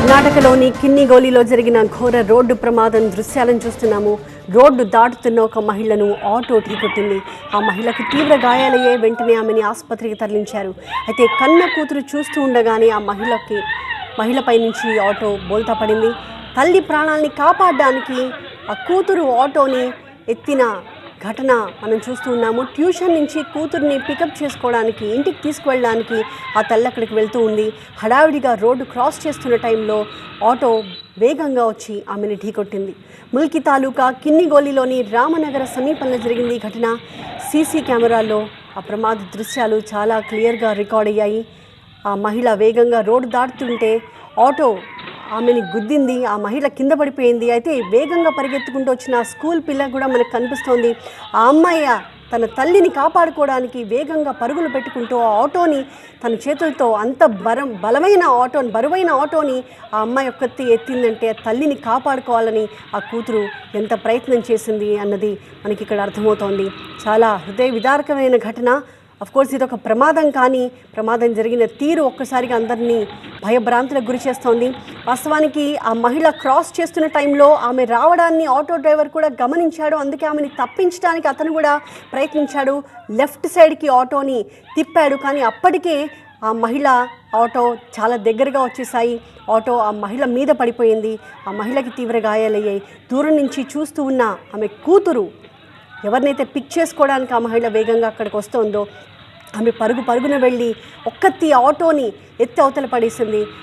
కర్ణాటకలోని కిన్నిగోలిలో జరిగిన ఘోర రోడ్డు ప్రమాదం దృశ్యాలను చూస్తున్నాము. రోడ్డు దాటుతున్న ఒక మహిళను ఆటో ఢీకొట్టింది. ఆ మహిళకు తీవ్ర గాయాలయ్యే వెంటనే ఆమెని ఆసుపత్రికి తరలించారు. అయితే కన్న కూతురు చూస్తూ ఉండగానే ఆ మహిళకి మహిళపై నుంచి ఆటో బోల్తా పడింది. తల్లి ప్రాణాల్ని కాపాడడానికి ఆ కూతురు ఆటోని ఎత్తిన ఘటన మనం చూస్తూ ఉన్నాము. ట్యూషన్ నుంచి కూతుర్ని పికప్ చేసుకోవడానికి ఇంటికి తీసుకువెళ్ళడానికి ఆ తల్లి అక్కడికి వెళ్తూ ఉంది. హడావిడిగా రోడ్డు క్రాస్ చేస్తున్న టైంలో ఆటో వేగంగా వచ్చి ఆమెను ఢీకొట్టింది. ముల్కి తాలూకా కిన్నిగోలిలోని రామనగర సమీపంలో జరిగింది ఈ ఘటన. సీసీ కెమెరాల్లో ఆ ప్రమాద దృశ్యాలు చాలా క్లియర్గా రికార్డ్ అయ్యాయి. ఆ మహిళ వేగంగా రోడ్డు దాటుతుంటే ఆటో ఆమెని గుద్దింది ఆ మహిళ కింద పడిపోయింది. అయితే వేగంగా పరిగెత్తుకుంటూ వచ్చిన ఆ స్కూల్ పిల్ల కూడా మనకు కనిపిస్తోంది. ఆ అమ్మాయి తన తల్లిని కాపాడుకోవడానికి వేగంగా పరుగులు పెట్టుకుంటూ ఆ ఆటోని తన చేతులతో అంత బరం బలమైన ఆటోని బరువైన ఆటోని ఆ అమ్మాయి ఒక్కత్తి ఎత్తిందంటే తల్లిని కాపాడుకోవాలని ఆ కూతురు ఎంత ప్రయత్నం చేసింది అన్నది మనకి ఇక్కడ అర్థమవుతోంది. చాలా హృదయ విదారకమైన ఘటన. కోర్స్ ఇది ఒక ప్రమాదం కానీ ప్రమాదం జరిగిన తీరు ఒక్కసారిగా అందరినీ భయభ్రాంతులకు గురి చేస్తోంది. వాస్తవానికి ఆ మహిళ క్రాస్ చేస్తున్న టైంలో ఆమె రావడాన్ని ఆటో డ్రైవర్ కూడా గమనించాడు. అందుకే ఆమెని తప్పించడానికి అతను కూడా ప్రయత్నించాడు. లెఫ్ట్ సైడ్కి ఆటోని తిప్పాడు. కానీ అప్పటికే ఆ మహిళ ఆటో చాలా దగ్గరగా వచ్చేసాయి. ఆటో ఆ మహిళ మీద పడిపోయింది. ఆ మహిళకి తీవ్ర గాయాలయ్యాయి. దూరం నుంచి చూస్తూ ఉన్న ఆమె కూతురు ఎవరినైతే పిక్ చేసుకోవడానికి ఆ మహిళ వేగంగా అక్కడికి వస్తుందో ఆమె పరుగు పరుగున వెళ్ళి ఒక్కత్తి ఆటోని ఎత్తి అవతల పడేసింది.